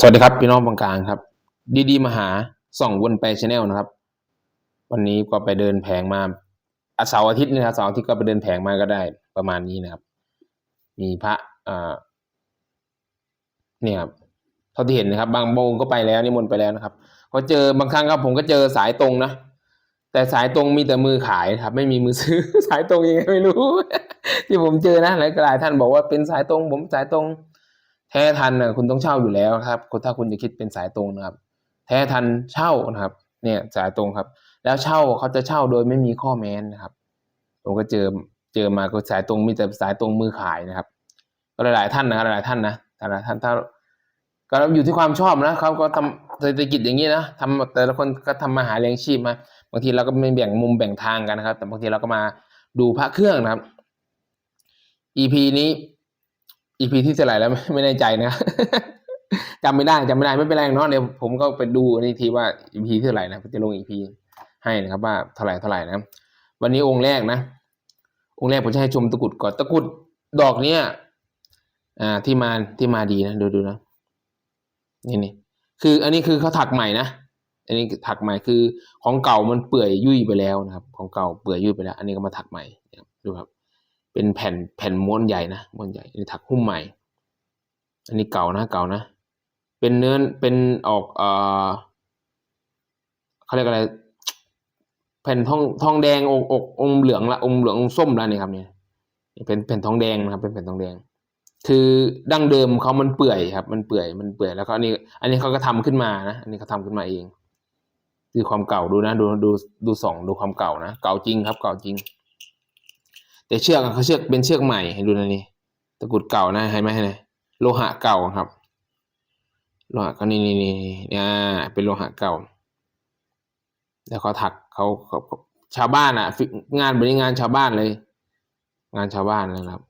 สวัสดีครับ พี่น้องบางกลางครับ ดีดีมาหาส่องวนไปชาแนลนะครับ วันนี้ก็ไปเดินแผงมาอาเสาร์อาทิตย์นะครับเสาร์อาทิตย์ก็ไปเดินแผงมาก็ได้ประมาณนี้นะครับ มีพระอ่าเนี่ยครับเท่าที่เห็นนะครับ บางโมงก็ไปแล้วนิมนต์ไปแล้วนะครับก็เจอบางครั้งครับผมก็เจอสายตรงนะแต่สายตรงมีแต่มือขายครับ ไม่มีมือซื้อสายตรงยังไงไม่รู้ ที่ผมเจอนะหลายหลายท่านบอกว่าเป็นสายตรง ผมสายตรง แท้ทันนะคุณต้องเช่าอยู่แล้วครับคุณถ้าคุณจะคิดเป็นสายตรงนะครับ แท้ทันเช่านะครับ เนี่ยสายตรงครับ แล้วเช่าเขาจะเช่าโดยไม่มีข้อแม้นนะครับผมก็เจอเจอมาก็สายตรงมีแต่สายตรงมือขายนะครับ ก็หลายๆท่านนะหลายๆท่านนะแต่ละท่านถ้าก็อยู่ที่ความชอบนะเขาก็ทำเศรษฐกิจอย่างนี้นะทำแต่ละคนก็ทำมาหาเลี้ยงชีพมาบางทีเราก็ไม่แบ่งมุมแบ่งทางกันนะครับ แต่บางทีเราก็มาดูพระเครื่องนะครับ EP นี้ EP ที่เท่าไหร่แล้วไม่แน่ใจนะจำไม่ได้จำไม่ได้ไม่เป็นไรเนาะเดี๋ยวผมก็ไปดูอันนี้ทีว่า EP ที่เท่าไหร่นะจะลง EP ให้นะครับว่าเท่าไหร่เท่าไหร่นะ วันนี้องค์แรกนะ องค์แรกผมจะให้ชมตะกุดก่อนตะกุดดอกเนี้ยอ่าที่มาที่มาดีนะดูดูนะนี่นี่คือ อันนี้คือเขาถักใหม่นะอันนี้ถักใหม่คือของเก่ามันเปื่อยยุ่ยไปแล้วนะครับ ของเก่าเปื่อยยุ่ยไปแล้ว อันนี้ก็มาถักใหม่ดูครับ เป็นแผ่นแผ่นม้วนใหญ่นะม้วนใหญ่อันนี้ถักหุ้มใหม่ อันนี้เก่านะเก่านะ เป็นเนื้อเป็นออกเอ่อเขาเรียกอะไร แผ่นทองทองแดงอกอกองค์เหลืองละองค์เหลืององค์ส้มแล้วนี่ครับเนี่ยเป็นแผ่นทองแดงนะครับ เป็นแผ่นทองแดง คือดั้งเดิมเขามันเปื่อยครับ มันเปื่อยมันเปื่อยแล้วก็อันนี้ อันนี้เขาก็ทำขึ้นมานะอันนี้เขาทำขึ้นมาเองดูความเก่าดูนะ ดูดูดูสองดูความเก่านะ เก่าจริงครับ เก่าจริง แต่เชือกเขาเชือกเป็นเชือกใหม่ให้ดูนะนี่ตะกรุดเก่านะเห็นไหมเห็นไหมโลหะเก่าครับ โลหะก็นี่นี่นี่นี่เนี่ยเป็นโลหะเก่า แล้วเขาถักเขาเขาชาวบ้านอะ งานบบนี้งานชาวบ้านเลย งานชาวบ้านนะครับ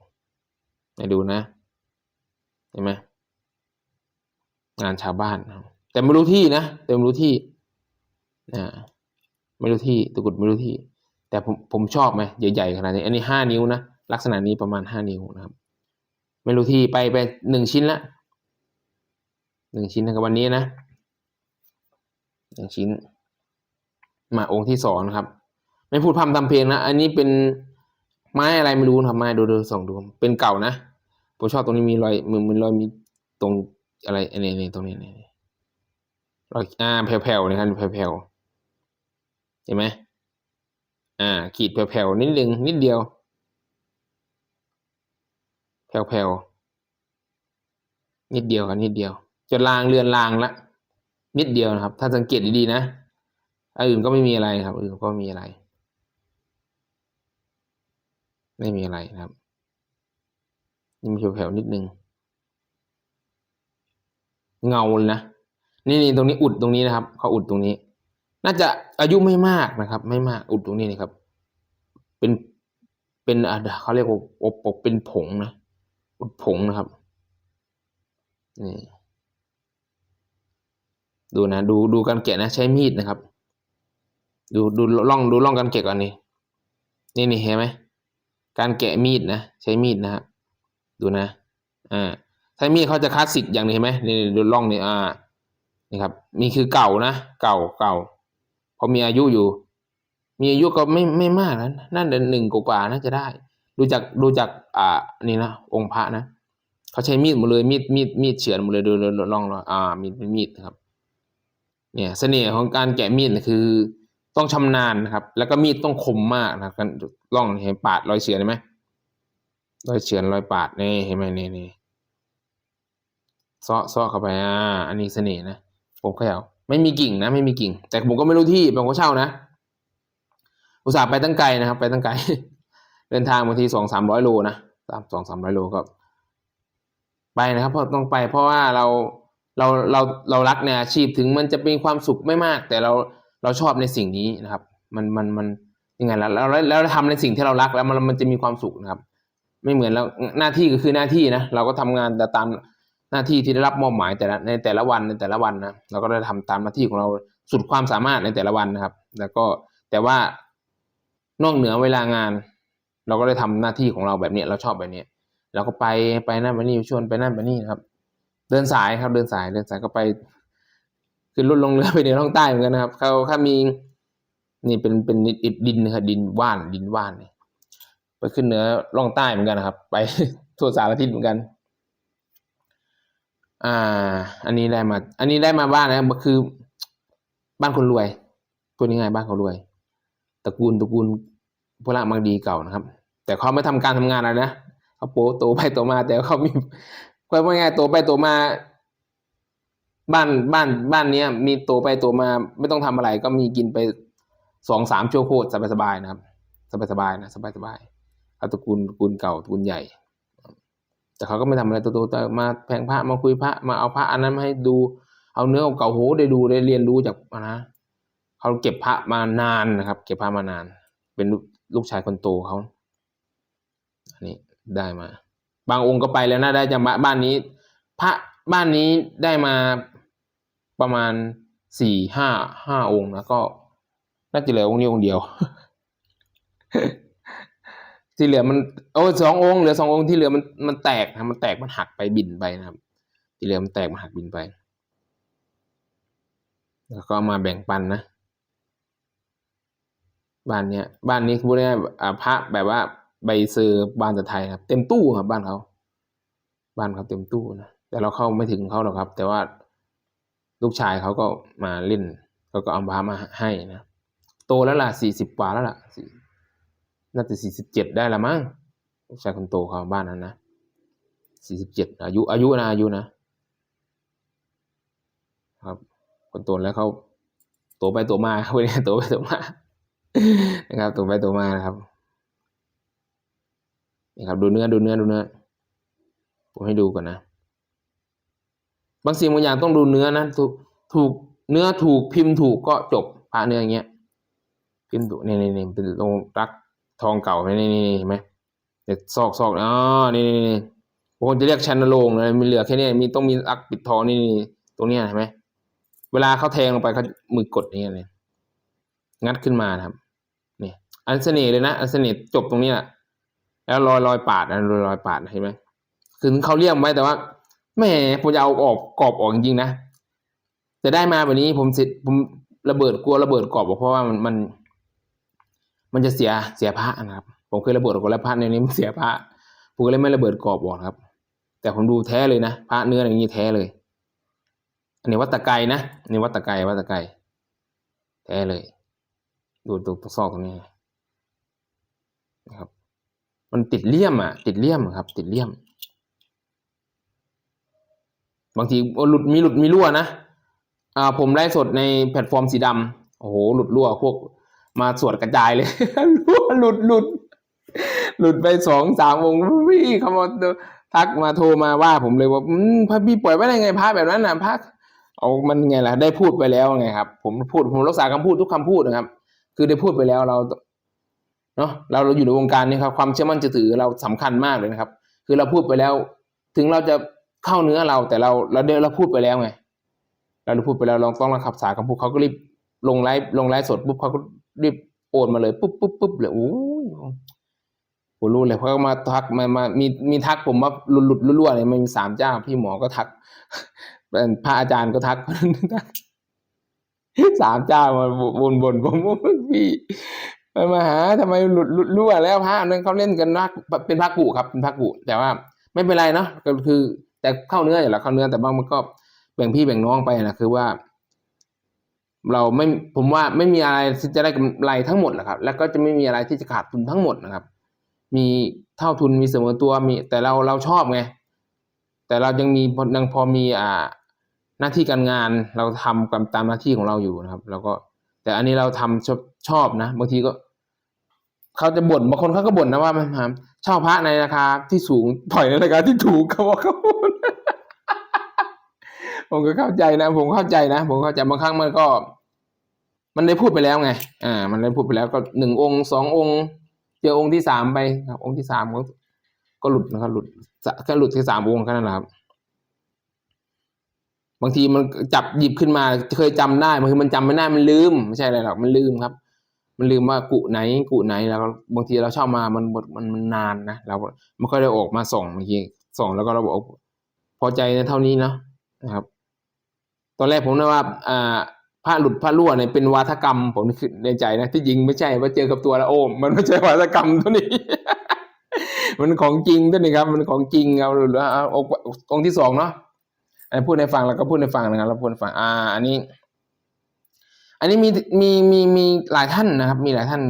ให้ดูนะเห็นไหมงานชาวบ้านแต่ไม่รู้ที่นะแต่ไม่รู้ที่อ่าไม่รู้ที่ตะกรุดไม่รู้ที่ แต่ผมผมชอบไหมใหญ่ๆขนาดนี้ อันนี้ห้านิ้วนะลักษณะนี้ประมาณห้านิ้วนะครับ ไม่รู้ที่ไปไปหนึ่งชิ้นละหนึ่งชิ้นนะครับวันนี้นะหนึ่งชิ้น มาองค์ที่สองนะครับ ไม่พูดพร่ำทำเพลงนะ อันนี้เป็นไม้อะไรไม่รู้นะครับไม้ดูดูสองดูเป็นเก่านะผมชอบตรงนี้มีรอยมือมือรอยมีตรงอะไรอันนี้นี่ตรงนี้นี่รอยอ่าแผ่วๆนะครับแผ่วๆเห็นไหม อ่า ขีดแผ่วๆนิดนึงนิดเดียว แผ่วๆนิดเดียวครับนิดเดียวจะลางเรือนลางละนิดเดียวนะครับ ถ้าสังเกตดีๆนะอันอื่นก็ไม่มีอะไรครับอื่นก็มีอะไร ไม่มีอะไรนะครับนี่มันแผ่วๆนิดนึงเงาเลยนะนี่นี่ตรงนี้อุดตรงนี้นะครับเขาอุดตรงนี้ น่าจะอายุไม่มากนะครับ ไม่มากอุดตรงนี้นะครับ เป็นเป็นอะเขาเรียกว่าอบปกเป็นผงนะอุดผงนะครับนี่ดูนะดูดูการแกะนะใช้มีดนะครับ ดูดูล่องดูล่องการแกะก่อนนี่นี่นี่เห็นไหมการแกะมีดนะใช้มีดนะครับดูนะอ่าใช้มีดเขาจะคลาสสิกอย่างนี้เห็นไหมนี่ดูล่องนี่อ่านี่ครับนี่คือเก่านะ เก่าเก่าเพราะมีอายุอยู่ มีอายุก็ไม่ไม่มากนะน่าจะหนึ่งกว่าๆน่าจะได้ ดูจากดูจากอ่านี่นะองค์พระนะเขาใช้มีดหมดเลยมีดมีดมีดเฉือนหมดเลยดูลองราอ่ามีดเป็นมีดนะครับ เนี่ยเสน่ห์ของการแกะมีดคือต้องชำนาญนะครับ แล้วก็มีดต้องคมมากนะกันล่องเห็นปาดรอยเฉือนไหมรอยเฉือนรอยปาดนี่เห็นไหมนี่นี่ซาะเซาะเข้าไปอ่าอันนี้เสน่ห์นะผมเขย่า ไม่มีกิ่งนะ ไม่มีกิ่ง แต่ผมก็ไม่รู้ที่ผมก็เช่านะอุตส่าห์ไปตั้งไกลนะครับ ไปตั้งไกล เดินทางบางทีสองสามร้อยโลนะสามสองสามร้อยโลก็ไปนะครับเพราะต้องไป เพราะว่าเราเราเราเรารักในอาชีพถึงมันจะมีความสุขไม่มาก แต่เราเราชอบในสิ่งนี้นะครับ มันมันมันยังไงแล้วแล้วแล้วทำในสิ่งที่เรารักแล้วมันมันจะมีความสุขนะครับ ไม่เหมือนแล้วหน้าที่ก็คือหน้าที่นะเราก็ทำงานแต่ตาม หน้าที่ที่ได้รับมอบหมายแต่ละในแต่ละวันในแต่ละวันนะเราก็ได้ทำตามหน้าที่ของเราสุดความสามารถในแต่ละวันนะครับ แล้วก็แต่ว่านอกเหนือเวลางาน เราก็ได้ทำหน้าที่ของเราแบบนี้เราชอบแบบนี้เราก็ไปไปนั่นไปนี่ชวนไปนั่นไปนี่นะครับ เดินสายครับเดินสายเดินสายก็ไปขึ้นรถลงเรือไปเหนือล่องใต้เหมือนกันนะครับเขาถ้ามีนี่เป็นเป็นดินดินนะครับดินว่านดินว่านไปขึ้นเหนือล่องใต้เหมือนกันนะครับ ไปทั่วสารทิศเหมือนกัน อ่า อันนี้ได้มา อันนี้ได้มาบ้านนะคือ บ้านคนรวยพูดง่ายๆบ้านคนรวย ตระกูลตระกูลพระมังดีเก่านะครับ แต่เขาไม่ทำการทำงานอะไรนะเขาโป๊โตไปโตมา แต่เขามีก็ว่าง่ายๆโตไปโตมา บ้านบ้านบ้านเนี้ย มีโตไปโตมา ไม่ต้องทำอะไรก็มีกินไปสองสามชั่วโคตรสบายๆนะครับ สบายๆนะสบายๆเขาตระกูลตระกูลเก่าตระกูลใหญ่ แต่เขาก็ไม่ทำอะไรโตๆแต่มาแพงพระมาคุยพระมาเอาพระอันนั้นมาให้ดู เอาเนื้อเก่าโหได้ดูได้เรียนรู้จากนะเขาเก็บพระมานานนะครับ เก็บพระมานาน เป็นลูกชายคนโตเขาอันนี้ได้มา บางองค์ก็ไปแล้วนะได้จากบ้านนี้ พระบ้านนี้ได้มาประมาณสี่ห้าห้าองค์นะก็น่าจะเหลือองค์นี้องค์เดียว ที่เหลือมันโอ้สององค์เหลือสององค์ที่เหลือมันมันแตกนะมันแตกมันหักไปบินไปนะครับ ที่เหลือมันแตกมันหักบินไป แล้วก็มาแบ่งปันนะบ้านเนี้ยบ้านนี้พูดง่ายๆอ่าพระแบบว่าใบเซอร์บ้านแต่ไทยครับ เต็มตู้ครับ บ้านเขาบ้านเขาเต็มตู้นะแต่เราเข้าไม่ถึงเขาหรอกครับ แต่ว่าลูกชายเขาก็มาเล่นเขาก็เอาพระมาให้นะโตแล้วล่ะสี่สิบกว่าแล้วล่ะ น่าจะสี่สิบเจ็ดได้ละมั้งลูกชายคนโตเขาบ้านนั้นนะสี่สิบเจ็ดอายุอายุนะอายุนะครับ คนโตแล้วเขาโตไปโตมาเขาเนี่ยโตไปโตมานะครับโตไปโตมานะครับนี่ครับดูเนื้อดูเนื้อดูเนื้อผมให้ดูก่อนนะบางสิ่งบางอย่างต้องดูเนื้อนะถูกถูกเนื้อถูกพิมพ์ถูกก็จบพระเนื้ออย่างเงี้ยพิมพ์ถูกเนี่นี่นี่ยเป็นลงรัก ทองเก่านี่นี่นี่เห็นไหมเด็ดซอกซอกอ๋อนี่นี่นี่บางคนจะเรียกชันนโรงเลยมีเหลือแค่นี้มีต้องมีอักปิดทองนี่นี่ตรงนี้เห็นไหมเวลาเขาแทงลงไปเขามือกดอย่เลยงัดขึ้นมาครับนี่อันเสน่ห์เลยนะ อันเสน่ห์จบตรงนี้แหละแล้วรอยรอยปาดอันรอยรอยปาดเห็นไหมคือเขาเลี่ยมไว้แต่ว่าแม่ผมจะเอาออกกรอบออกจริงๆนะแต่ได้มาแบบนี้ผมสิผมระเบิดกลัวระเบิดกรอบเพราะว่ามันมัน มันจะเสียเสียพระนะครับ ผมเคยระเบิดกรอบแล้วพระในนี้มันเสียพระผมก็เลยไม่ระเบิดกรอบออกครับ แต่ผมดูแท้เลยนะพระเนื้ออย่างนี้แท้เลย อันนี้วัดตะไกนะอันนี้วัดตะไกวัดตะไกแท้เลย ดูตรงตรงซอกตรงนี้นะครับ มันติดเลี่ยมอะ ติดเลี่ยมครับ ติดเลี่ยม บางทีหลุดมีหลุดมีรั่วนะอ่าผมไลฟ์สดในแพลตฟอร์มสีดำโอ้โหหลุดรั่วพวก มาสวดกระจายเลยรั่วหลุดหลุด หลุดไปสองสามวงพี่เขามาทักมาโทรมาว่าผมเลยว่าพระพี่ปล่อยไว้ได้ไงพระแบบนั้นนะพระเอามันไงล่ะ ได้พูดไปแล้วไงครับ ผมพูดผมรักษาคำพูดทุกคำพูดนะครับ คือได้พูดไปแล้วเราเนาะเราเราอยู่ในวงการนี้ครับ ความเชื่อมั่นจะถือเราสำคัญมากเลยนะครับ คือเราพูดไปแล้ว ถึงเราจะเข้าเนื้อเราแต่เราเราเดเราพูดไปแล้วไงเราพูดไปแล้วเราต้องรักษาคำพูดเขาก็รีบลงไลฟ์ลงไลฟ์สดปุ๊บเขาก็ รีบโอนมาเลยปุ๊บปุ๊บปุ๊บเลยโอ้ยผมรู้เลยเพราะมาทักมามามีมีทักผมว่าหลุดหลุดรั่วๆเลยมันมีสามเจ้า พี่หมอก็ทักเป็นพระอาจารย์ก็ทักสามเจ้ามาบนบนผมว่าพี่มามาหาทำไมหลุดหลุดรั่วแล้วพระนั้นเขาเล่นกันนักเป็นพระกุครับเป็นพระกุแต่ว่าไม่เป็นไรเนาะก็คือ แต่เข้าเนื้ออย่างละเข้าเนื้อแต่บางมันก็แบ่งพี่แบ่งน้องไปนะคือว่า เราไม่ผมว่าไม่มีอะไรที่จะได้กำไรทั้งหมดแหละครับ แล้วก็จะไม่มีอะไรที่จะขาดทุนทั้งหมดนะครับ มีเท่าทุนมีเสมอตัวมี แต่เราเราชอบไงแต่เรายังมียังพอมีอ่าหน้าที่การงานเราทำตามหน้าที่ของเราอยู่นะครับ แล้วก็ แต่อันนี้เราทำชอบชอบนะบางทีก็เขาจะบ่นบางคนเขาก็บ่นนะว่ามันเช่าพระในราคาที่สูงถอยในราคาที่ถูกเขาบอกเขา ผมก็เข้าใจนะ ผมเข้าใจนะ ผมเข้าใจบางครั้งมันก็ มันได้พูดไปแล้วไง อ่า มันได้พูดไปแล้วก็หนึ่งองค์สององค์เจอองค์ที่สามไปครับองค์ที่สามก็ก็หลุดนะครับหลุดแค่หลุดแค่สามองค์แค่นั้นแหละครับ บางทีมันจับหยิบขึ้นมาเคยจำได้บางทีมันจำไม่ได้มันลืมไม่ใช่อะไรหรอกมันลืมครับ มันลืมว่ากุไหนกุไหนแล้วบางทีเราเช่ามามันบทมันมันนานนะเราไม่ค่อยได้ออกมาส่องบางทีส่องแล้วก็เราบอกพอใจในเท่านี้เนาะนะครับ ตอนแรกผมนึกว่าอ่าผ้าหลุดผ้ารั่วเนี่ยเป็นวาทกรรมผมคิดในใจนะที่จริงไม่ใช่ว่าเจอกับตัวแล้วโอ้มันไม่ใช่วาทกรรมตัวนี้ มันของจริงตัวนี้ครับ มันของจริงครับหรือว่าองค์ที่สองเนาะอันนี้พูดในฟังแล้วก็พูดในฟังนะครับแล้วพูดในฟังอ่า อันนี้ อันนี้มีมีมีมีหลายท่านนะครับ มีหลายท่าน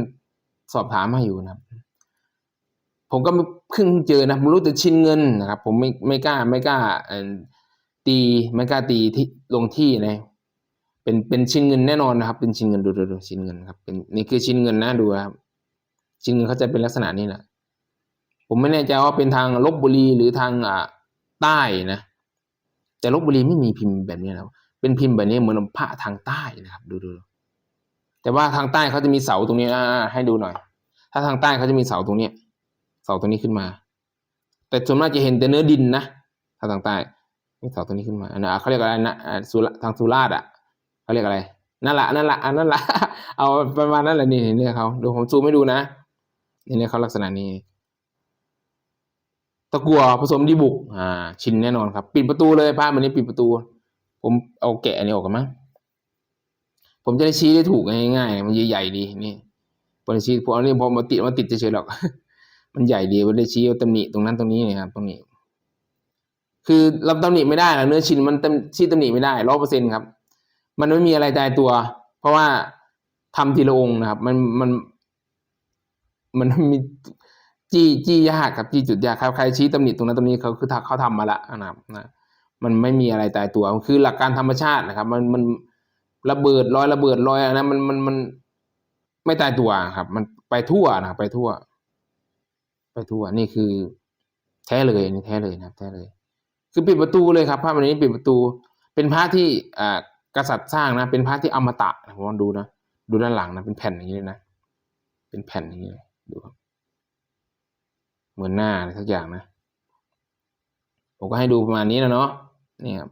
สอบถามมาอยู่นะครับผมก็เพิ่งเจอนะผมรู้แต่ชิ้นเงินนะครับ ผมไม่ไม่กล้าไม่กล้าอ ตีไม่กล้าตีที่ลงที่นะเป็นเป็นชิ้นเงินแน่นอนนะครับ เป็นชิ้นเงินดูดูดูชิ้นเงินครับเป็นนี่คือชิ้นเงินนะดูครับชิ้นเงินเขาจะเป็นลักษณะนี้แหละผมไม่แน่ใจว่าเป็นทางลบบุรีหรือทางอ่าใต้นะแต่ลบบุรีไม่มีพิมพ์แบบนี้นะเป็นพิมพ์แบบนี้เหมือนพระทางใต้นะครับ ดูดูแต่ว่าทางใต้เขาจะมีเสาตรงนี้อ่าให้ดูหน่อย ถ้าทางใต้เขาจะมีเสาตรงเนี้ยเสาตรงนี้ขึ้นมา แต่ส่วนมากจะเห็นแต่เนื้อดินนะทางทางใต้ มีเสาตรงนี้ขึ้นมาอันนั้นเขาเรียกอะไรนะสุรทางสุราษฎร์อะเขาเรียกอะไรนั่นแหละนั่นแหละอันนั่นแหละเอาประมาณนั้นแหละนี่เนี่เขาดูผมซูมให้ดูนะนี่เนี่ยเขาลักษณะนี้ ตะกัวผสมดีบุก อ่า ชินแน่นอนครับ ปิดประตูเลยภาพมันนี้ปิดประตู ผมเอาแกะอันนี้ออกกันมั้งผมจะได้ชี้ได้ถูกง่ายๆมันใหญ่ๆดีนี่พอได้ชี้พออันนี้พอมาติดมาติดเฉยๆหรอก มันใหญ่ดีมันได้ชี้ตำหนิตรงนั้นตรงนี้นะครับตรงนี้ คือเราตำหนิไม่ได้หรอเนื้อชิ้นมันชี้ตำหนิไม่ได้ร้อยเปอร์เซ็นครับ มันไม่มีอะไรตายตัว เพราะว่าทำทีละองค์นะครับ มันมันมันมีจี้จี้ยากครับจี้จุดยากครับใครชี้ตำหนิตรงนั้นตรงนี้เขาคือเขาทำมาละนะครับนะมันไม่มีอะไรตายตัวคือหลักการธรรมชาตินะครับ มันมันระเบิดรอยระเบิดรอยอันนะมันมันมันไม่ตายตัวครับ มันไปทั่วนะไปทั่ว ไปทั่วนี่คือ แท้เลยนี่แท้เลยนะครับ แท้เลย คือปิดประตูเลยครับภาพอันนี้ปิดประตู เป็นพระที่อ่ากษัตริย์สร้างนะ เป็นพระที่อมตะนะผมลองดูนะดูด้านหลังนะเป็นแผ่นอย่างนี้เลยนะเป็นแผ่นอย่างนี้เลยดูครับเหมือนหน้าอะไรสักอย่างนะผมก็ให้ดูประมาณนี้นะเนาะนี่ครับ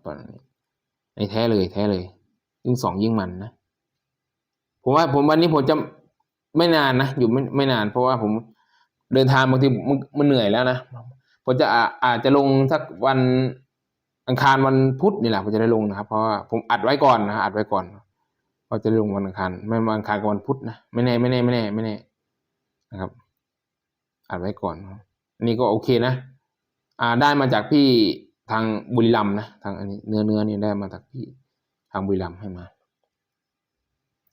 ในแท้เลยแท้เลย ยิ่งสองยิ่งมันนะผมว่าผมวันนี้ผมจะไม่นานนะอยู่ไม่ไม่นาน เพราะว่าผมเดินทางบางทีมันเหนื่อยแล้วนะ ผมจะอาจจะลงสักวันอังคารวันพุธนี่แหละผมจะได้ลงนะครับ เพราะว่าผมอัดไว้ก่อนนะอัดไว้ก่อนพอจะลงวันอังคารไม่วันอังคารกับวันพุธนะไม่แน่ไม่แน่ไม่แน่ไม่แน่นะครับอัดไว้ก่อนครับนี่ก็โอเคนะ อ่าได้มาจากพี่ทางบุรีรัมนะทางอันนี้เนื้อเนื้อนี่ได้มาจากพี่ทางบุรีรัมให้มา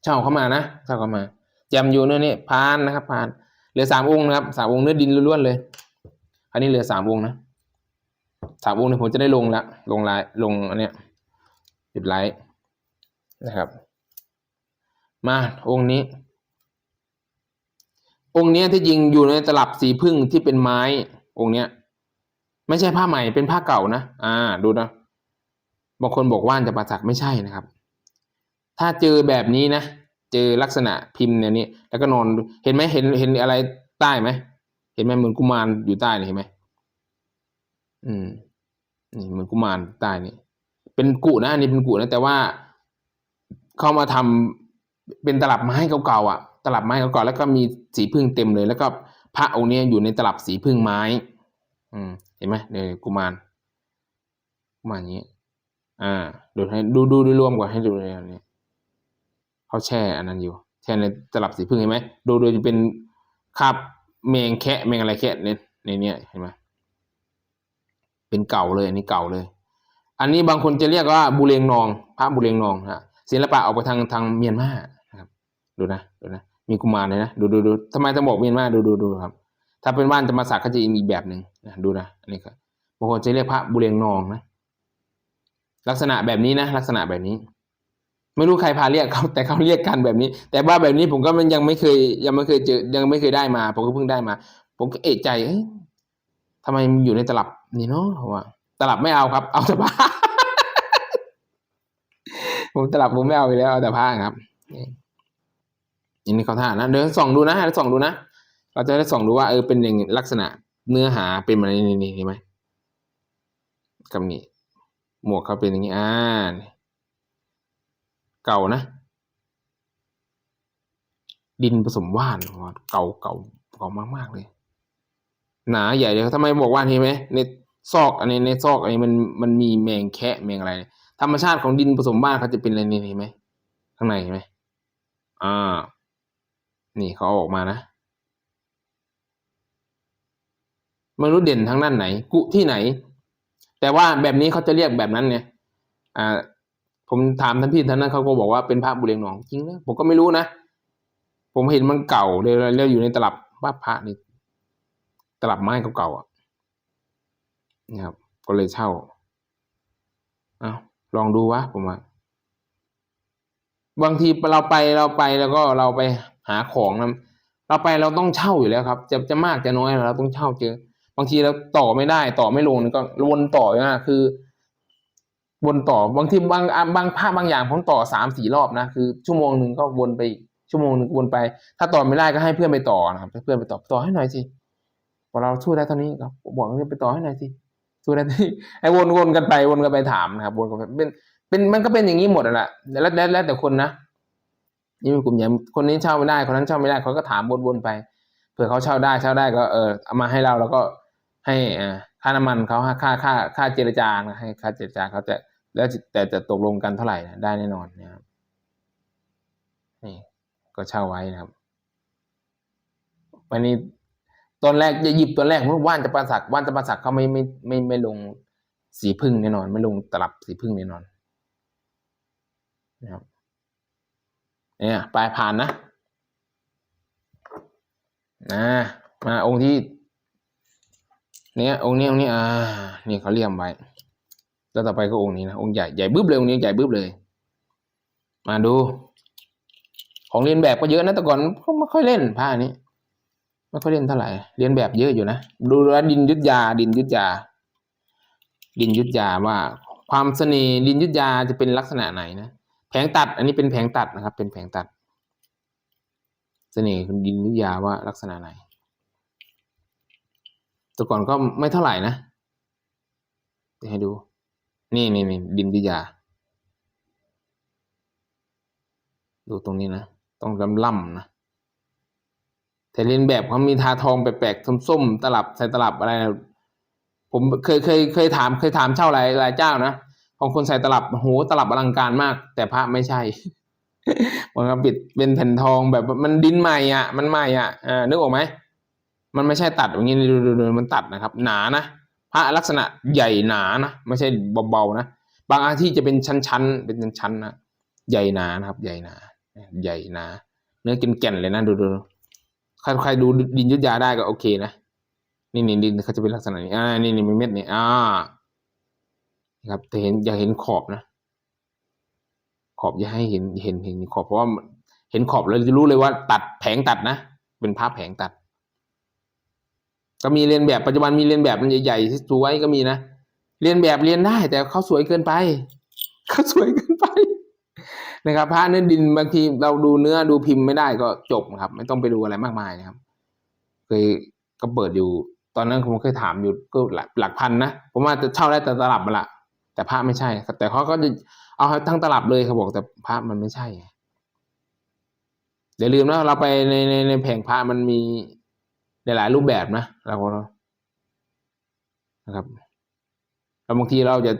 เช่าเข้ามานะเช่าเข้ามาแจมอยู่เนื้อนี่พานนะครับพานเหลือสามองค์นะครับสามองค์เนื้อดินล้วนๆเลย อันนี้เหลือสามองนะสามองเนี่ยผมจะได้ลงละลงไลน์ลงอันเนี้ยปิดไลน์นะครับ มาองค์นี้ องค์นี้ยที่จริงอยู่ในตลับสีพึ่งที่เป็นไม้องค์เนี้ย ไม่ใช่ผ้าใหม่เป็นผ้าเก่านะอ่า ดูนะบางคนบอกว่านจะประจักไม่ใช่นะครับ ถ้าเจอแบบนี้นะเจอลักษณะพิมพ์เนี่ยนี้แล้วก็นอนเห็นไหมเห็นเห็นอะไรใต้ไหม เห็นไหมเหมือนกุมารอยู่ใต้นี่เห็นไหมอืมนี่เหมือนกุมารใต้นี่เป็นกุนะอันนี้เป็นกุนะแต่ว่าเข้ามาทำเป็นตลับไม้เก่าๆอะ ตลับไม้เก่าๆแล้วก็มีสีพึ่งเต็มเลย แล้วก็พระองค์นี้อยู่ในตลับสีพึ่งไม้ อืม เห็นไหมเนี่ยกุมารกุมารอย่างนี้ อ่าดูให้ดูดูดูรวมก่อนให้ดูเลยอันนี้เขาแช่อันนั้นอยู่แช่ในตลับสีพึ่งเห็นไหมดูดูจะเป็นคราบ แมงแคะแมงอะไรแคะในในเนี้ยเห็นไหมเป็นเก่าเลยอันนี้เก่าเลย อันนี้บางคนจะเรียกว่าบุเรงนองพระบุเรงนองฮะศิลปะออกไปทางทางเมียนมาครับ ดูนะดูนะมีกุมารเลยนะดูดูดูทำไมต้องบอกเมียนมาดูดูดูครับ ถ้าเป็นบ้านจะมาสักก็จะอีกแบบหนึ่งนะดูนะอันนี้ครับบางคนจะเรียกพระบุเรงนองนะลักษณะแบบนี้นะลักษณะแบบนี้ ไม่รู้ใครพาเรียกเขาแต่เขาเรียกกันแบบนี้ แต่ว่าแบบนี้ผมก็มันยังไม่เคย ยังไม่เคยเจอยังไม่เคยได้มา ผมก็เพิ่งได้มา ผมก็เอะใจเอ้ยทำไมมันอยู่ในตลับนี่เนาะเพราะว่าตลับไม่เอาครับ เอาแต่ผ้าผมตลับผมไม่เอาไปแล้วเอาแต่ผ้าครับนี่อันนี้เขาท่านะเดี๋ยวส่องดูนะส่องดูนะเราจะได้ส่องดูว่าเออเป็นอย่างลักษณะเนื้อหาเป็นมาในนี่นี่เห็นไหมกับนี่หมวกเขาเป็นอย่างนี้อ่า เก่านะ ดินผสมว่านเก่าเก่าเก่ามากๆเลย หนาใหญ่เลยทำไมบอกว่านเห็นไหมในซอกอันนี้ในซอกอันนี้มันมันมีแมงแคะแมงอะไร ธรรมชาติของดินผสมบ้านเขาจะเป็นอะไรนี่เห็นไหมข้างในเห็นไหมอ่า นี่เขาออกมานะไม่รู้เด่นทางด้านไหน กุที่ไหน แต่ว่าแบบนี้เขาจะเรียกแบบนั้นไงอ่า ผมถามท่านพี่ท่านนั้นเขาก็บอกว่าเป็นพระบุเรงหนองจริงนะผมก็ไม่รู้นะผมเห็นมันเก่าเลยแล้วอยู่ในตลับว่าพระนี่ตลับไม้เก่าๆอะนะครับ ก็เลยเช่าเอาลองดูวะผมว่าบางทีเราไปเราไปแล้วก็เราไปหาของนะเราไปเราต้องเช่าอยู่แล้วครับ จะจะมากจะน้อยเราต้องเช่าเจอบางทีเราต่อไม่ได้ต่อไม่ลงก็วนต่อนะคือ วนต่อบางทีบางบางภาพบางอย่างผมต่อสามสี่รอบนะคือชั่วโมงหนึ่งก็วนไปอีกชั่วโมงหนึ่งวนไป ถ้าต่อไม่ได้ก็ให้เพื่อนไปต่อนะครับให้เพื่อนไปต่อต่อให้หน่อยสิพอเราช่วยได้เท่านี้ครับบอกให้ไปต่อให้หน่อยสิช่วยได้ที่ไอ้วนวนกันไปวนกันไปถามนะครับวนกันไปเป็นเป็นมันก็เป็นอย่างนี้หมดแหละแล้วแล้วแต่คนนะนี่เป็นกลุ่มใหญ่คนนี้เช่าไม่ได้คนนั้นเช่าไม่ได้เขาก็ถามวนๆไปเผื่อเขาเช่าได้เช่าได้ก็เออเอามาให้เราแล้วก็ให้อ่าค่าน้ำมันเขาค่าค่าค่าเจรจานะให้ค่าเจรจาเขาจะ แล้วแต่จะตกลงกันเท่าไหร่นะได้แน่นอนนะครับนี่ก็เช่าไว้นะครับวันนี้ตอนแรกจะหยิบตัวแรกว่านจะประสักว่านจะประสักเขาไม่ไม่ไม่ไม่ลงสีพึ่งแน่นอน ไม่ลงตลับสีพึ่งแน่นอนนะครับเนี่ยปลายผ่านนะนะมาองค์ที่ เนี่ยองค์นี้องค์นี้อ่านี่เขาเลี่ยมไว้ แล้วต่อไปก็องค์นี้นะองค์ใหญ่ใหญ่บึ้บเลยองค์นี้ใหญ่บึ้บเลย มาดู ของเรียนแบบก็เยอะนะแต่ก่อนก็ไม่ค่อยเล่นผ้านี้ไม่ค่อยเล่นเท่าไหร่เรียนแบบเยอะอยู่นะดูแลดินยุทธยา ดินยุทธยา ดินยุทธยาว่า ความเสน่ห์ดินยุทธยาจะเป็นลักษณะไหนนะแผงตัด อันนี้เป็นแผงตัดนะครับ เป็นแผงตัด เสน่ห์ดินยุทธยาว่าลักษณะไหนแต่ก่อนก็ไม่เท่าไหร่นะจะให้ดู นี่นี่นี่ดินวิยา ดูตรงนี้นะ ต้องลำล่ำนะแต่เรียนแบบเขามีทาทองแปลกๆส้มๆตลับใส่ตลับอะไรนะผมเคยเคยเคยถามเคยถามเช่าหลายหลายเจ้านะของคนใส่ตลับโหตลับอลังการมาก แต่พระไม่ใช่มันก็ปิดเป็นแผ่นทองแบบมันดินใหม่อะ มันใหม่อะอ่านึกออกไหมมันไม่ใช่ตัดอย่างนี้ดูดูดูมันตัดนะครับ หนานะ พระลักษณะใหญ่หนานะไม่ใช่เบาๆนะบางอาที่จะเป็นชั้นๆเป็นชั้นๆนะใหญ่หนานะครับ ใหญ่หนา ใหญ่หนา เนื้อกินแก่นเลยนะดูดูใครใครดูดินยุทธยาได้ก็โอเคนะนี่นี่ดินเขาจะเป็นลักษณะนี้อ่านี่นี่เม็ดนี่อ่าครับแต่เห็นอย่าเห็นขอบนะ ขอบอย่าให้เห็นเห็นเห็นขอบเพราะว่าเห็นขอบแล้วจะรู้เลยว่า ตัดแผงตัดนะเป็นภาพแผงตัด ก็มีเรียนแบบปัจจุบันมีเรียนแบบมันใหญ่ๆที่สวยก็มีนะเรียนแบบเรียนได้ แต่เขาสวยเกินไปเขาสวยเกินไปนะครับพระเนื้อดินบางทีเราดูเนื้อดูพิมพ์ไม่ได้ก็จบครับ ไม่ต้องไปดูอะไรมากมายนะครับ เคยก็เปิดอยู่ ตอนนั้นผมเคยถามอยู่ก็หลักหลักพันนะผมว่าจะเช่าได้แต่ตลับมาละแต่พระไม่ใช่ครับแต่เขาก็จะเอาทั้งตลับเลยเขาบอกแต่พระมันไม่ใช่อย่าลืมนะเราไปในในในแผงพระมันมี หลายๆรูปแบบนะเราก็นะครับแล้วบางทีเราจะ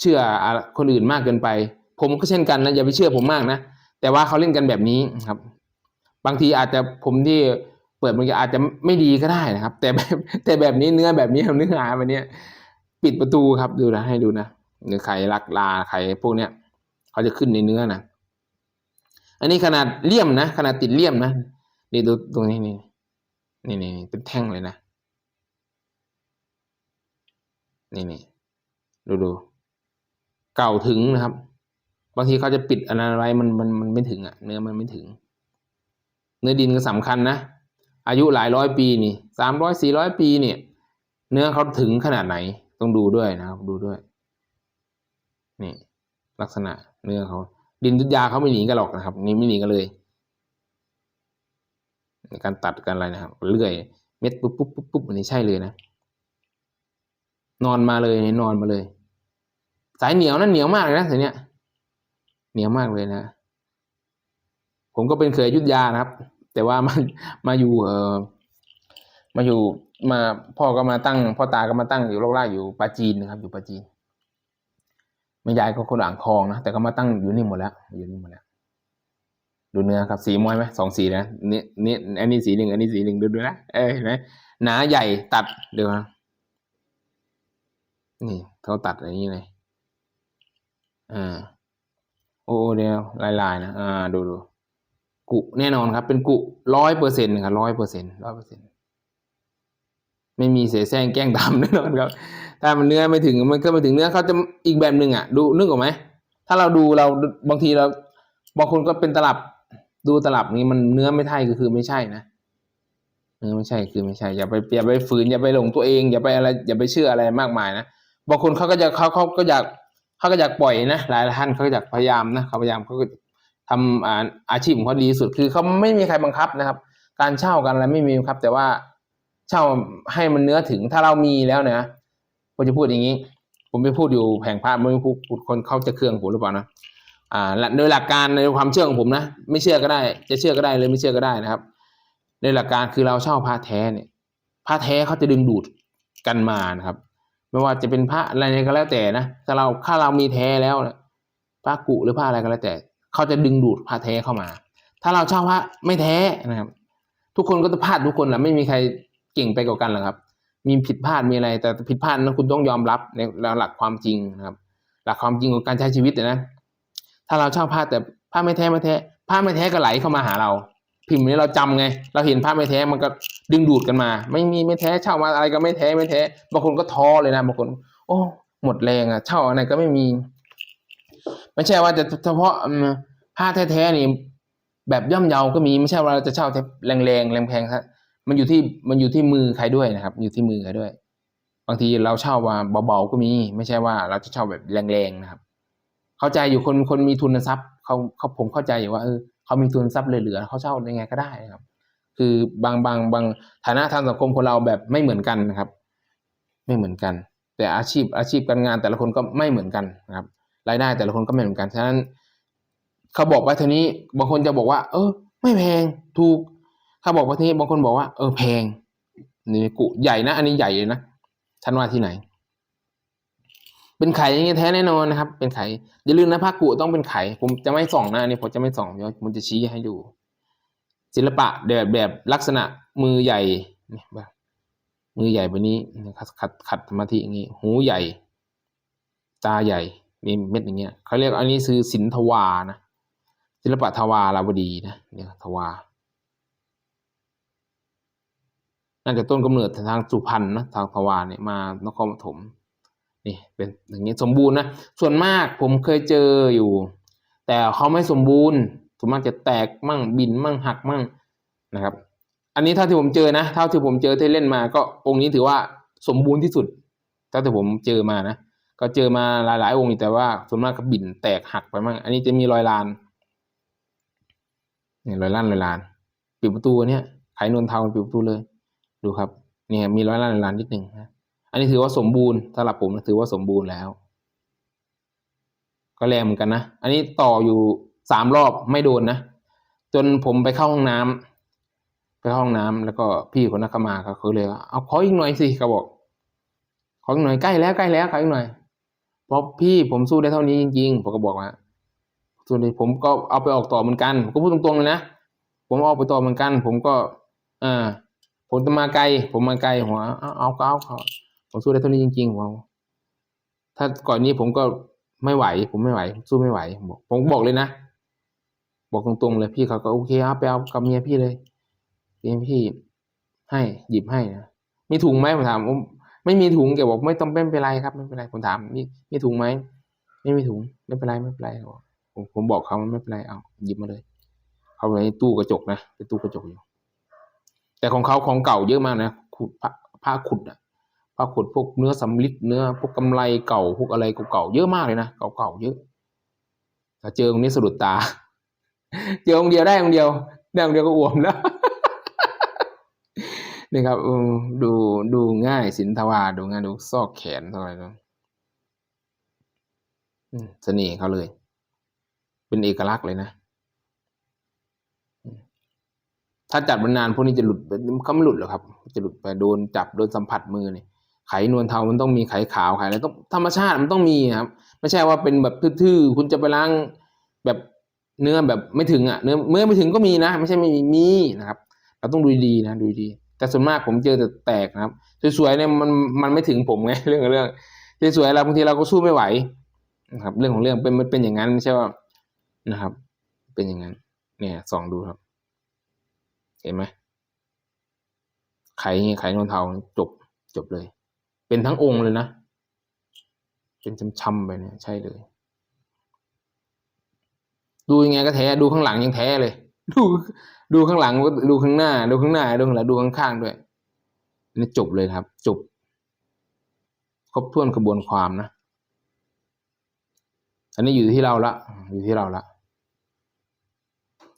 เชื่อคนอื่นมากเกินไป ผมก็เช่นกันนะอย่าไปเชื่อผมมากนะแต่ว่าเขาเล่นกันแบบนี้ครับ บางทีอาจจะผมที่เปิดมันอาจจะไม่ดีก็ได้นะครับ แต่แบบแต่แบบนี้เนื้อแบบนี้เนื้อหาแบบนี้ปิดประตูครับดูนะให้ดูนะหรือไข่ลักลาไข่พวกเนี้ยเขาจะขึ้นในเนื้อนะอันนี้ขนาดเลี่ยมนะขนาดติดเลี่ยมนะนี่ดูตรงนี้นี่ นี่นี่เป็นแท่งเลยนะ นี่นี่ดูดูเก่าถึงนะครับ บางทีเขาจะปิดอันนั้นไว้มันมันมันไม่ถึงอะ เนื้อมันไม่ถึง เนื้อดินก็สำคัญนะ อายุหลายร้อยปีนี่สามร้อยสี่ร้อยปีเนี่ย เนื้อเขาถึงขนาดไหน ต้องดูด้วยนะครับดูด้วย นี่ ลักษณะเนื้อเขาดินยุทยาเขาไม่หนีกันหรอกนะครับ นี่ไม่หนีกันเลย ในการตัดกันอะไรนะครับเลื่อยเม็ดปุ๊บปุ๊บปุ๊บปุ๊บอันนี้ใช่เลยนะ นอนมาเลยนอนมาเลย สายเหนียวนั่นเหนียวมากเลยนะสายเนี้ยเหนียวมากเลยนะ ผมก็เป็นเคยยุทธยานะครับ แต่ว่ามามาอยู่เออมาอยู่มาพ่อก็มาตั้ง พ่อตาก็มาตั้งอยู่โลกล่าอยู่ปาจีนนะครับ อยู่ปาจีนแม่ยายก็คนอ่างทองนะแต่ก็มาตั้งอยู่นี่หมดแล้วอยู่นี่หมดแล้ว ดูเนื้อครับสีมวยไหมสองสีนะนี่นี่อันนี้สีหนึ่งอันนี้สีหนึ่งดูดูนะเออเห็นไหมหนาใหญ่ตัดเดี๋ยวนะนี่เขาตัดอย่างนี้เลยอ่าโอ้เดี๋ยวลายลายๆนะอ่าดูดูกุแน่นอนครับ เป็นกุร้อยเปอร์เซ็นต์ครับร้อยเปอร์เซ็นต์ร้อยเปอร์เซ็นต์ไม่มีเสแสร้งแกล้งทำแน่นอนครับ ถ้ามันเนื้อไม่ถึงมันก็ไม่ถึงเนื้อเขาจะอีกแบบหนึ่งอะ ดูนึกออกไหมถ้าเราดูเราบางทีเราบางคนก็เป็นตลับ ดูตลับนี้มันเนื้อไม่ใช่ก็คือไม่ใช่นะเนื้อไม่ใช่คือไม่ใช่อย่าไปอย่าไปฝืนอย่าไปหลงตัวเอง อย่าไปอะไรอย่าไปเชื่ออะไรมากมายนะบางคนเขาก็จะเขาเขาก็อยากเขาก็อยากปล่อยนะหลายท่านเขาก็อยากพยายามนะเขาพยายามเขาก็ทำอาอาชีพของเขาดีสุดคือเขาไม่มีใครบังคับนะครับ การเช่ากันอะไรไม่มีบังคับ แต่ว่าเช่าให้มันเนื้อถึงถ้าเรามีแล้วเนี่ยผมจะพูดอย่างนี้ ผมไปพูดอยู่แผงพระไม่พูดพูดคนเขาจะเครื่องผมหรือเปล่านะ อ่าโดยหลักการในความเชื่อของผมนะ ไม่เชื่อก็ได้ จะเชื่อก็ได้เลยไม่เชื่อก็ได้นะครับในหลักการคือเราเช่าพระแท้เนี่ยพระแท้เขาจะดึงดูดกันมานะครับ ไม่ว่าจะเป็นพระอะไรก็แล้วแต่นะถ้าเราถ้าเรามีแท้แล้วพระกุหรือพระอะไรก็แล้วแต่เขาจะดึงดูดพระแท้เข้ามา ถ้าเราเช่าพระไม่แท้นะครับ ทุกคนก็จะพลาดทุกคนแหละไม่มีใครเก่งไปกว่ากันหรอกครับ มีผิดพลาดมีอะไร แต่ผิดพลาดนั้นคุณต้องยอมรับในหลักความจริงนะครับ หลักความจริงของการใช้ชีวิตนะ ถ้าเราเช่าผ้าแต่ผ้าไม่แท้ไม่แท้ผ้าไม่แท้ก็ไหลเข้ามาหาเรา พิมพ์นี้เราจำไง เราเห็นผ้าไม่แท้มันก็ดึงดูดกันมา ไม่มีไม่แท้เช่ามาอะไรก็ไม่แท้ไม่แท้บางคนก็ท้อเลยนะบางคน โอ้หมดแรงอะ เช่าอะไรก็ไม่มี ไม่ใช่ว่าจะเฉพาะผ้าแท้ๆนี่แบบย่อมเยาก็มีไม่ใช่ว่าเราจะเช่าแท้แรงๆแรงแพงครับมันอยู่ที่มันอยู่ที่มือใครด้วยนะครับ อยู่ที่มือใครด้วย บางทีเราเช่าว่าเบาๆก็มี ไม่ใช่ว่าเราจะเช่าแบบแรงๆนะครับ เข้าใจอยู่คนคนมีทุนทรัพย์เขาเขาผมเข้าใจอยู่ว่าเออเขามีทุนทรัพย์เหลือๆเขาเช่ายังไงก็ได้นะครับ คือบางบางบางฐานะทางสังคมคนเราแบบไม่เหมือนกันนะครับ ไม่เหมือนกัน แต่อาชีพอาชีพการงานแต่ละคนก็ไม่เหมือนกันนะครับ รายได้แต่ละคนก็ไม่เหมือนกันฉะนั้นเขาบอกว่าทีนี้บางคนจะบอกว่า เออ ไม่แพงถูกเขาบอกว่าทีนี้บางคนบอกว่า เออแพงนี่กุใหญ่นะ อันนี้ใหญ่เลยนะท่านว่าที่ไหน เป็นไข่อย่างเงี้ยแท้แน่นอนนะครับ เป็นไข่อย่าลืมนะภาคกุต้องเป็นไข่ผมจะไม่ส่องนะอันนี่ผมจะไม่ส่องเดี๋ยวผมจะชี้ให้ดู ศิลปะแบบแบบลักษณะมือใหญ่นี่แบบมือใหญ่แบบนี้ขัดขัดขัดสมาธิอย่างงี้ หูใหญ่ ตาใหญ่มีเม็ดอย่างเงี้ยเขาเรียกอันนี้คือศิลทวานะศิลปะทวาราวดีนะเนี่ยทวาน่าจะต้นกำเนิดทางสุพรรณนะทางทวารเนี่ยมานครปฐม นี่เป็นอย่างเงี้สมบูรณ์นะส่วนมากผมเคยเจออยู่ แต่เขาไม่สมบูรณ์ส่วนมากจะแตกมั่งบินมั่งหักมั่งนะครับ อันนี้เท่าที่ผมเจอนะเท่าที่ผมเจอที่เล่นมา ก็องค์นี้ถือว่าสมบูรณ์ที่สุดเท่าที่ผมเจอมานะก็เจอมาหลายๆองค์แต่ว่าส่วนมากก็บินแตกหักไปมั่งอันนี้จะมีรอยลานนี่รอยล้านรอยลานปิดประตูเนี้ยไขนวลเทาปิดประตูเลย ดูครับเนี่ยมีรอยล้านรอยลานนิดหนึ่งนะ อันนี้ถือว่าสมบูรณ์สำหรับผมถือว่าสมบูรณ์แล้ว ก็แรงเหมือนกันนะ อันนี้ต่ออยู่สามรอบไม่โดนนะ จนผมไปเข้าห้องน้ำไปเข้าห้องน้ำแล้วก็พี่คนนั้นเข้ามาเขาเขาเลยว่าเอาขออีกหน่อยสิเขาบอกขออีกหน่อยใกล้แล้วใกล้แล้วขออีกหน่อยเพราะพี่ผมสู้ได้เท่านี้จริง ๆ ผมก็บอกว่าส่วนนี้ผมก็เอาไปออกต่อเหมือนกันผมก็พูดตรงๆเลยนะผมเอาไปต่อเหมือนกัน ผมก็อ่าผมจะมาไกล ผมมาไกลหัวเอาเอาเอาเขา ผมสู้ได้เท่านี้จริงๆผมเอาถ้าก่อนนี้ผมก็ไม่ไหว ผมไม่ไหว สู้ไม่ไหวผมบอกผมบอกเลยนะ บอกตรงๆเลยพี่เขาก็โอเคเอาไปเอากับเมียพี่เลยเมียพี่ให้หยิบให้นะมีถุงไหมผมถามผมไม่มีถุงแกบอกไม่ต้องไม่เป็นไรครับไม่เป็นไรผมถามมีมีถุงไหมไม่มีถุงไม่เป็นไรไม่เป็นไรผมผมบอกเขาไม่เป็นไรเอาหยิบมาเลยเขาไปในตู้กระจกนะเป็นตู้กระจกอยู่แต่ของเขาของเก่าเยอะมากนะขุดผ้าขุดอะ ผ้าขุดพวกเนื้อสำลิดเนื้อพวกกำไรเก่าพวกอะไรเก่าๆเยอะมากเลยนะเก่าๆเยอะแต่เจอตรงนี้สะดุดตา เจอองเดียวได้องเดียวได้องเดียวก็อ่วมแล้วนี่ครับดูดูง่ายสินทวาดูง่ายดูซอกแขนเท่าไหร่นะเสน่ห์เขาเลย เป็นเอกลักษณ์เลยนะถ้าจัดมานานพวกนี้จะหลุดเขาไม่หลุดหรอกครับ จะหลุดไปโดนจับโดนสัมผัสมือเนี่ย ไขนวลเทามันต้องมีไขขาวไขอะไรต้องธรรมชาติมันต้องมีครับ ไม่ใช่ว่าเป็นแบบทื่อๆคุณจะไปล้างแบบเนื้อแบบไม่ถึงอะเนื้อเมื่อไม่ถึงก็มีนะ ไม่ใช่ไม่มีมีนะครับเราต้องดูดีนะดูดีแต่ส่วนมากผมเจอแต่แตกนะครับ สวยๆเนี่ยมันมันไม่ถึงผมไงเรื่องเรื่องสวยๆเราบางทีเราก็สู้ไม่ไหวนะครับ เรื่องของเรื่องเป็นมันเป็นอย่างนั้นไม่ใช่ว่านะครับ เป็นอย่างนั้น เนี่ยส่องดูครับ เห็นไหมไขไงไข่นวลเทาจบจบเลย เป็นทั้งองค์เลยนะ เป็นช้ำๆไปเนี่ยใช่เลย ดูยังไงก็แท้ ดูข้างหลังยังแท้เลย ดูดูข้างหลังก็ดูข้างหน้า ดูข้างหน้าดูข้างหลังดูข้างๆด้วยนี่จบเลยครับ จบ ครบถ้วนกระบวนความนะ อันนี้อยู่ที่เราละอยู่ที่เราละ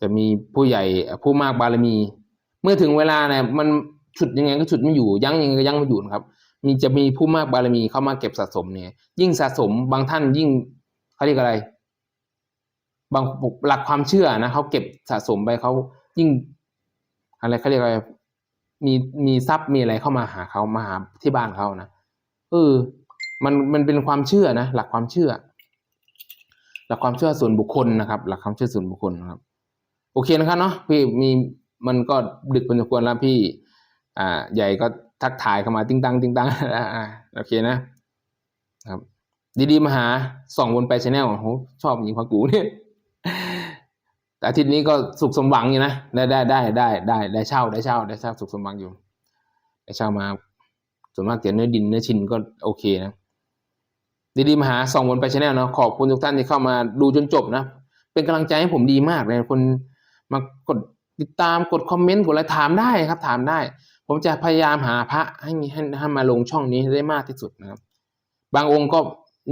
จะมีผู้ใหญ่ผู้มากบารมี เมื่อถึงเวลาเนี่ยมันฉุดยังไงก็ฉุดไม่อยู่ ยั้งยังไงก็ยั้งไม่อยู่นะครับ มีจะมีผู้มากบารมีเข้ามาเก็บสะสมเนี่ย ยิ่งสะสมบางท่านยิ่งเขาเรียกอะไร บางหลักความเชื่อนะเขาเก็บสะสมไปเขายิ่ง อะไรเขาเรียกอะไรมีมีทรัพย์มีอะไรเข้ามาหาเขามาหาที่บ้านเขานะเออ มันมันเป็นความเชื่อนะหลักความเชื่อ หลักความเชื่อส่วนบุคคลนะครับ หลักความเชื่อส่วนบุคคลนะครับ โอเคนะครับเนาะพี่มีมันก็ดึกพอสมควรแล้วพี่ อ่า ใหญ่ก็ ทักทายเข้ามาติ้งตังติ้งตังอ่าโอเคนะครับ ดีๆมาหาส่องวนไปชแนลโหชอบยิงพักูเนี่ยแต่อาทิตย์นี้ก็สุขสมหวังอยู่นะได้ได้ได้ได้ได้ได้เช่าได้เช่าได้เช่าสุขสมหวังอยู่ ได้เช่ามาส่วนมากเกี่ยวเนื้อดินเนื้อชินก็โอเคนะดีๆมาหาส่องวนไปชแนลเนาะขอบคุณทุกท่านที่เข้ามาดูจนจบนะเป็นกำลังใจให้ผมดีมากเลยคนมากดติดตามกดคอมเมนต์กดอะไรถามได้ครับ ถามได้ ผมจะพยายามหาพระให้มีให้ให้มาลงช่องนี้ได้มากที่สุดนะครับ บางองค์ก็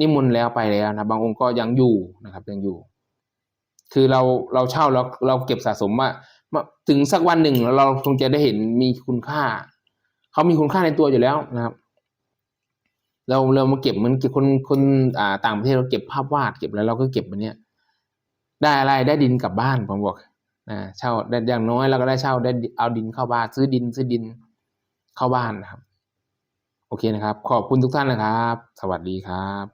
นิมนต์แล้วไปแล้วนะบางองค์ก็ยังอยู่นะครับยังอยู่ คือเราเราเช่าแล้วเราเก็บสะสมว่าถึงสักวันหนึ่งเราคงจะได้เห็นมีคุณค่าเขามีคุณค่าในตัวอยู่แล้วนะครับ เราเรามาเก็บเหมือนเก็บคนคนอ่าต่างประเทศเราเก็บภาพวาดเก็บแล้วเราก็เก็บมันเนี้ยได้อะไรได้ดินกลับบ้านผมบอกอ่าเช่าได้อย่างน้อยเราก็ได้เช่าได้เอาดินเข้าบ้านซื้อดินซื้อดิน เข้าบ้านนะครับ โอเคนะครับ ขอบคุณทุกท่านนะครับ สวัสดีครับ